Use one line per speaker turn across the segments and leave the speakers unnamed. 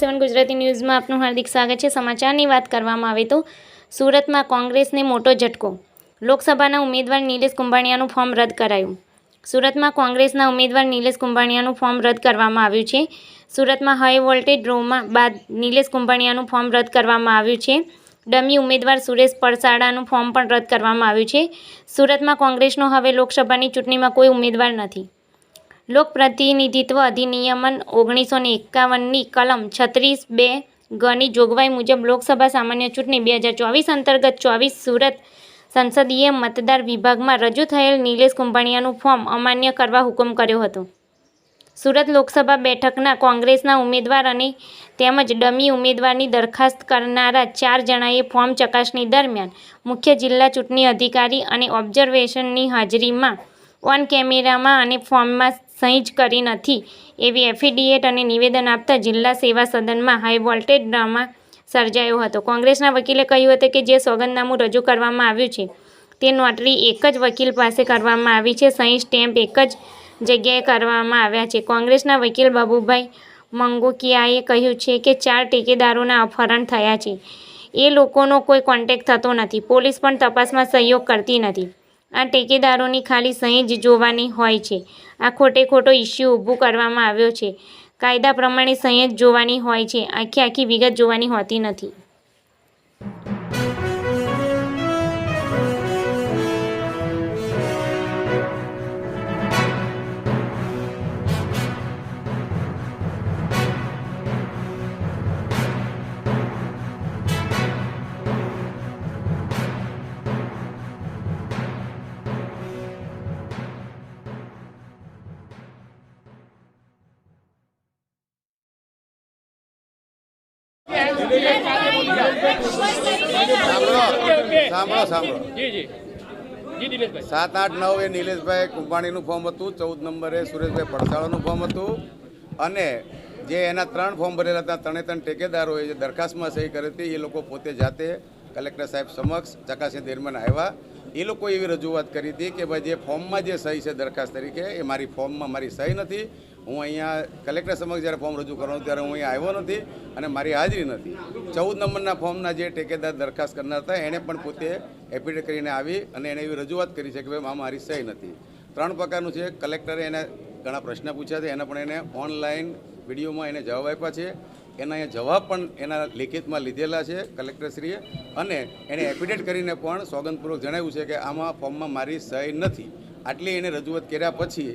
સેવન ગુજરાતી ન્યૂઝમાં આપનું હાર્દિક સ્વાગત છે. સમાચારની વાત કરવામાં આવે તો સુરતમાં કોંગ્રેસને મોટો ઝટકો. લોકસભાના ઉમેદવાર નિલેશ કુંભાણિયાનું ફોર્મ રદ કરાયું. સુરતમાં કોંગ્રેસના ઉમેદવાર નિલેશ કુંભાણિયાનું ફોર્મ રદ કરવામાં આવ્યું છે. સુરતમાં હાઈ વોલ્ટેજ ડ્રોમાં બાદ નિલેશ કુંભાણિયાનું ફોર્મ રદ કરવામાં આવ્યું છે. ડમી ઉમેદવાર સુરેશ પરસાડાનું ફોર્મ પણ રદ કરવામાં આવ્યું છે. સુરતમાં કોંગ્રેસનો હવે લોકસભાની ચૂંટણીમાં કોઈ ઉમેદવાર નથી. લોક પ્રતિનિધિત્વ અધિનિયમન ઓગણીસો ને એકાવનની કલમ છત્રીસ બે ગની જોગવાઈ મુજબ લોકસભા સામાન્ય ચૂંટણી બે હજાર ચોવીસ અંતર્ગત ચોવીસ સુરત સંસદીય મતદાર વિભાગમાં રજૂ થયેલ નિલેશ કુંભાણીયાનું ફોર્મ અમાન્ય કરવા હુકમ કર્યો હતો. સુરત લોકસભા બેઠકના કોંગ્રેસના ઉમેદવાર અને તેમજ ડમી ઉમેદવારની દરખાસ્ત કરનારા ચાર જણાએ ફોર્મ ચકાસણી દરમિયાન મુખ્ય જિલ્લા ચૂંટણી અધિકારી અને ઓબ્ઝર્વેશનની હાજરીમાં ઓન કેમેરામાં અને ફોર્મમાં સહી જ કરી નથી. એવી એફિડિએટ અને નિવેદન આપતા જિલ્લા સેવા સદનમાં હાઈ વોલ્ટેજ ડ્રામા સર્જાયો હતો. કોંગ્રેસના વકીલે કહ્યું હતું કે જે સોગંદનામું રજૂ કરવામાં આવ્યું છે, તે નોટરી એક જ વકીલ પાસે કરવામાં આવી છે. સહી સ્ટેમ્પ એક જ જગ્યાએ કરવામાં આવ્યા છે. કોંગ્રેસના વકીલ બાબુભાઈ મંગોકિયાએ કહ્યું છે કે ચાર ટેકેદારોના અપહરણ થયા છે. એ લોકોનો કોઈ કોન્ટેક્ટ થતો નથી. પોલીસ પણ તપાસમાં સહયોગ કરતી નથી. આ ટેકેદારોની ખાલી સહી જ જોવાની હોય છે. આ ખોટે ખોટો ઇસ્યુ ઊભું કરવામાં આવ્યો છે. કાયદા પ્રમાણે સહી જ જોવાની હોય છે. આખી આખી વિગત જોવાની હોતી નથી.
સાંભળો સાંભળો.
જી જી.
સાત આઠ નવ એ નિલેશભાઈ કુંભાણીનું ફોર્મ હતું ચૌદ નંબરે સુરેશભાઈ પડસાળાનું ફોર્મ હતું. અને જે એના ત્રણ ફોર્મ ભરેલા હતા ત્રણે ત્રણ ઠેકેદારોએ જે દરખાસ્તમાં સહી કરી હતી એ લોકો પોતે જાતે કલેક્ટર સાહેબ સમક્ષ ચકાસણી દરમિયાન આવ્યા. એ લોકો એવી રજૂઆત કરી હતી કે ભાઈ જે ફોર્મમાં જે સહી છે દરખાસ્ત તરીકે એ મારી ફોર્મમાં મારી સહી નથી. હું અહીંયા કલેક્ટર સમક્ષ જ્યારે ફોર્મ રજૂ કરવાનું, ત્યારે હું અહીંયા આવ્યો નથી અને મારી હાજરી નથી. ચૌદ નંબરના ફોર્મના જે ટેકેદાર દરખાસ્ત કરનાર હતા, એણે પણ પોતે એફિડેવિટ કરીને આવી અને એણે એવી રજૂઆત કરી છે કે ભાઈ, આમાં મારી સહી નથી. ત્રણ પ્રકારનું છે, કલેક્ટરે એને ઘણા પ્રશ્ન પૂછ્યા છે, એના પણ એને ઓનલાઈન વિડીયોમાં એને જવાબ આપ્યા છે. એના અહીંયા જવાબ પણ એના લિખિતમાં લીધેલા છે કલેક્ટરશ્રીએ અને એણે એફિડેટ કરીને પણ સોગંદપૂર્વક જણાવ્યું છે કે આમાં ફોર્મમાં મારી સહી નથી. આટલી એને રજૂઆત કર્યા પછી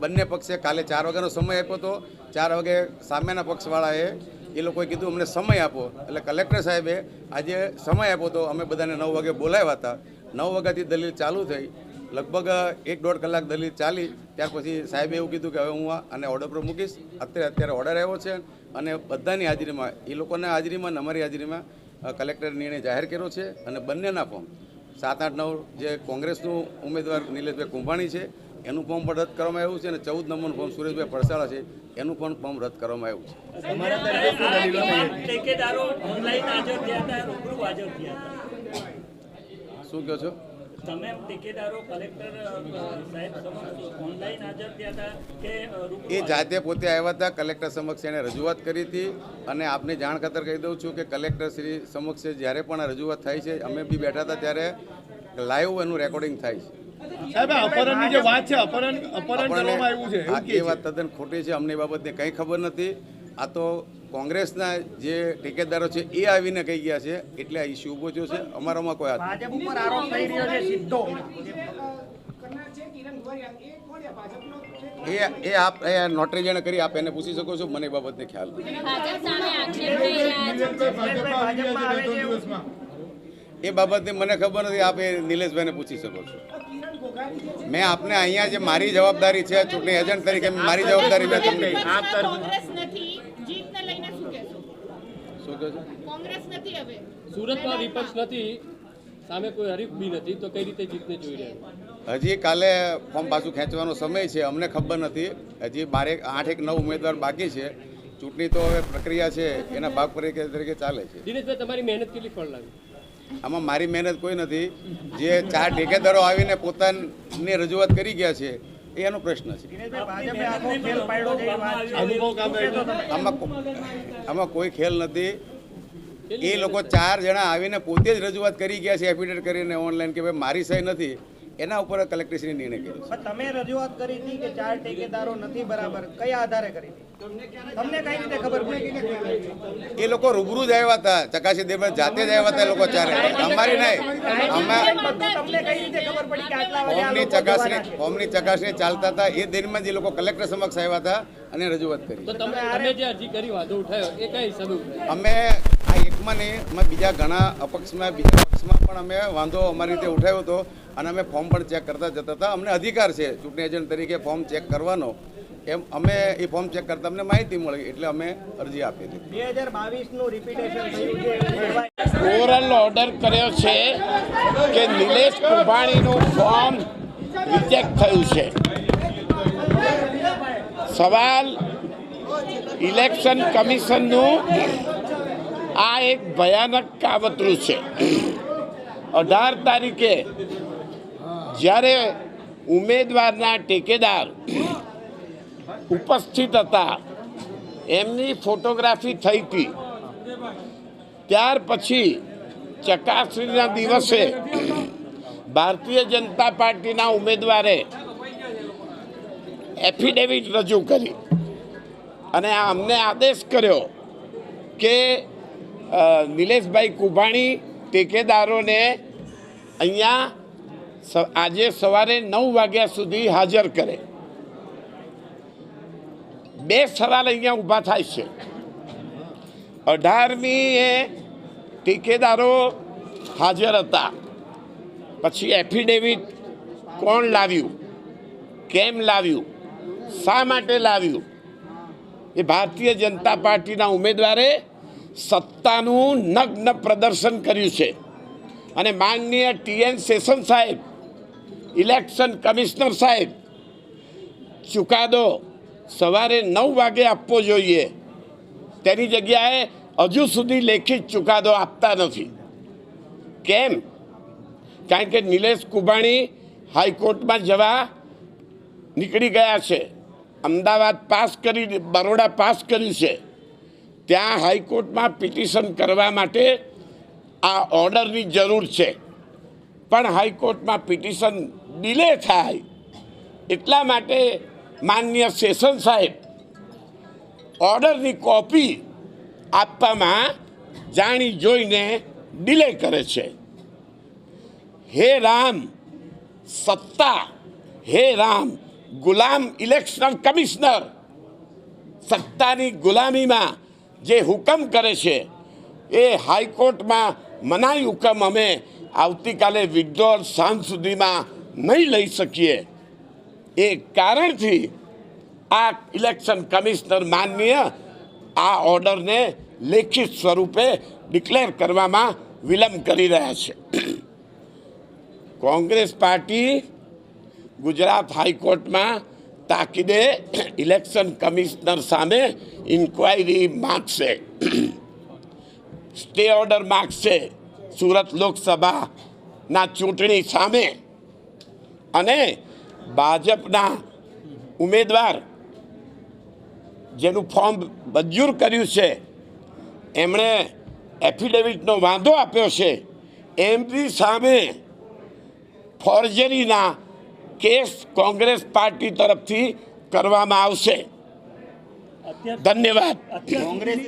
બંને પક્ષે કાલે ચાર વાગ્યાનો સમય આપ્યો હતો ચાર વાગે સામેના પક્ષવાળાએ એ લોકોએ કીધું, અમને સમય આપો. એટલે કલેક્ટર સાહેબે આજે સમય આપ્યો હતો અમે બધાને નવ વાગે બોલાવ્યા હતા. નવ વાગ્યાથી દલીલ ચાલુ થઈ. લગભગ એક દોઢ કલાક દલીલ ચાલી. ત્યાર પછી સાહેબે એવું કીધું કે, હવે હું આને ઓર્ડર પર મૂકીશ. અત્યારે અત્યારે ઓર્ડર આવ્યો છે અને બધાની હાજરીમાં, એ લોકોના હાજરીમાં અને અમારી હાજરીમાં કલેક્ટરે નિર્ણય જાહેર કર્યો છે અને બંનેના ફોર્મ સાત, આઠ, નવ જે કોંગ્રેસનું ઉમેદવાર નિલેશભાઈ કુંભાણી છે એનું ફોર્મ પણ રદ કરવામાં આવ્યું છે અને ચૌદ નંબરનું ફોર્મ સુરેશભાઈ પડસાળા છે. એનું પણ ફોર્મ રદ કરવામાં આવ્યું છે. શું કહો છો?
તમે ઠેકેદારો કલેક્ટર સાહેબ સમક્ષ ઓનલાઈન હાજર થયા હતા કે
એ જાતે પોતે આવ્યા હતા કલેક્ટર સમક્ષ એણે રજૂઆત કરી હતી અને આપને જાણ ખાતર કહી દઉં છું કે કલેક્ટર શ્રી સમક્ષ જ્યારે પણ રજૂઆત થાય છે અમે બી બેઠા હતા ત્યારે લાઈવ એનું રેકોર્ડિંગ થાય છે.
સાહેબ અપહરણની જે વાત છે અપહરણ અપહરણ કરવામાં આવ્યું છે
આ એ વાત તદ્દન ખોટી છે અમને બાબતને કંઈ ખબર નથી. આ તો કોંગ્રેસના જે ઠેકેદારો છે એ આવીને કહી ગયા છે એટલે આ ઇસ્યુ ઊભો થયો છે. અમારામાં કોઈ
ભાજપ ઉપર આરોપ થઈ રહ્યો છે સીધો.
એ એ આપ એ નોટરી જેણે કરી આપ એને પૂછી શકો છો મને એ બાબતને ખ્યાલ નથી. એ બાબતની મને ખબર નથી આપ એ નિલેશભાઈને પૂછી શકો છો. મેં આપને અહીંયા જે મારી જવાબદારી છે ચૂંટણી એજન્ટ તરીકે મારી જવાબદારી મેં તમને
કોંગ્રેસ નથી. જીતને લઈને શું કહેશો?
શું કહો છો
કોંગ્રેસ નથી હવે.
સુરતમાં વિપક્ષ નથી સામે કોઈ હરીફ બી નથી તો કઈ રીતે જીતને જોઈ રહ્યા
હજી કાલે ફોર્મ પાછું ખેંચવાનો સમય છે અમને ખબર નથી. હજી મારે આઠ એક નવ ઉમેદવાર બાકી છે. ચૂંટણી તો હવે પ્રક્રિયા છે એના ભાગ તરીકે તરીકે ચાલે છે.
દિનેશભાઈ તમારી મહેનત કેટલી ફળ લાવી
આમાં મારી મહેનત કોઈ નથી. જે ચાર ઠેકેદારો આવીને પોતાની રજૂઆત કરી ગયા છે, એ એનો પ્રશ્ન છે? આમાં કોઈ ખેલ નથી. એ લોકો ચાર જણા આવીને પોતે જ રજૂઆત કરી ગયા છે એફિડેવિટ કરીને ઓનલાઈન કે ભાઈ મારી સહી નથી. એના ઉપર કલેક્ટરશ્રીએ નિર્ણય કર્યો
તમે રજૂઆત કરી હતી કે ચાર ઠેકેદારો નથી બરાબર કયા આધારે કરી તમને કઈ રીતે ખબર પડી?
એ લોકો રૂબરૂ જ આવ્યા હતા ચકાસી દેવા જાતે જ આવ્યા હતા એ લોકો ચારે. અમારી નહીં. અમે
કઈ રીતે ખબર પડી કે આટલા વાગે આ
ફોર્મની ચકાસણી
હોમની
ફોર્મની ચકાસણી ચાલતા હતા. એ દિનમાં જ એ લોકો કલેક્ટર સમક્ષ આવ્યા હતા અને રજૂઆત કરી.
તો તમે તમે જે અરજી કરી વાંધો ઉઠાયો એ કઈ હિસાબે
અમે આ એકમાં નહીં અમે બીજા ઘણા અપક્ષમાં બીજા પક્ષમાં પણ અમે વાંધો અમારી રીતે ઉઠાવ્યો હતો. અને અમે ફોર્મ પણ ચેક કરતા જતા હતા. અમને અધિકાર છે ચૂંટણી એજન્ટ તરીકે ફોર્મ ચેક કરવાનો. એમ અમે એ ફોર્મ ચેક કરતા અમને માહિતી મળી એટલે અમે અરજી આપી હતી.
ઓરલ ઓર્ડર કર્યો છે કે નિલેશ કુંભાણીનું ફોર્મ રિજેક્ટ થયું છે. સવાલ ઇલેક્શન કમિશનનું આ એક ભયાનક કાવતરું છે. અઢાર તારીખે જ્યારે ઉમેદવારના ટેકેદાર ઉપસ્થિત હતા, એમની ફોટોગ્રાફી થઈ હતી. ત્યાર પછી ચકાસણીના દિવસે ભારતીય જનતા પાર્ટીના ઉમેદવારે એફિડેવિટ રજૂ કરી અને અમને આદેશ કર્યો કે નિલેશભાઈ કુભાણી ટેકેદારોને અહીંયા આજે સવારે નવ વાગ્યા સુધી હાજર કરે. બે સવાલ અહીંયા ઊભા થાય છે. અઢારમી એ ઠેકેદારો હાજર હતા. પછી એફિડેવિટ કોણ લાવ્યું? કેમ લાવ્યું? શા માટે લાવ્યું? એ ભારતીય જનતા પાર્ટીના ઉમેદવારે સત્તાનું નગ્ન પ્રદર્શન કર્યું છે. અને માનનીય ટીએન સેશન સાહેબ ઇલેક્શન કમિશનર સાહેબ, ચુકાદો સવારે નવ વાગે આપવો જોઈએ. તેની જગ્યાએ હજુ સુધી લેખિત ચુકાદો આપતા નથી. કેમ? કારણ કે નિલેશ કુબાણી હાઈકોર્ટમાં જવા નીકળી ગયા છે. અમદાવાદ પાસ કરી, બરોડા પાસ કર્યું છે. ત્યાં હાઈકોર્ટમાં પિટિશન કરવા માટે આ ઓર્ડરની જરૂર છે. પણ હાઈકોર્ટમાં પિટિશન ડિલે થાય, એટલા માટે માન્ય સેશન સાહેબ ઓર્ડરની કોપી આપવામાં જાણી જોઈને ડિલે કરે છે. હે રામ, સત્તા, હે રામ, ગુલામ ઇલેક્શનલ કમિશનર, સત્તાની ગુલામીમાં જે હુકમ કરે છે, એ હાઈકોર્ટમાં મનાઈ હુકમ અમે આવતીકાલે વિડ્રોલ સાંજ સુધીમાં નહીં લઈ શકીએ. એ કારણથી આ ઇલેક્શન કમિશનર માનનીય આ ઓર્ડરને લેખિત સ્વરૂપે ડિક્લેર કરવામાં વિલંબ કરી રહ્યા છે. કોંગ્રેસ પાર્ટી ગુજરાત હાઈકોર્ટમાં તાકીદે ઇલેક્શન કમિશનર સામે ઇન્ક્વાયરી માગશે. સ્ટે ઓર્ડર માગશે. સુરત લોકસભાના ચૂંટણી સામે અને ભાજપના ઉમેદવાર જેનું ફોર્મ મંજૂર કર્યું છે એમણે એફિડેવિટનો વાંધો આપ્યો છે એમની સામે ફોર્જરીના કેસ કોંગ્રેસ પાર્ટી તરફથી કરવામાં આવશે. ધન્યવાદ.
કોંગ્રેસ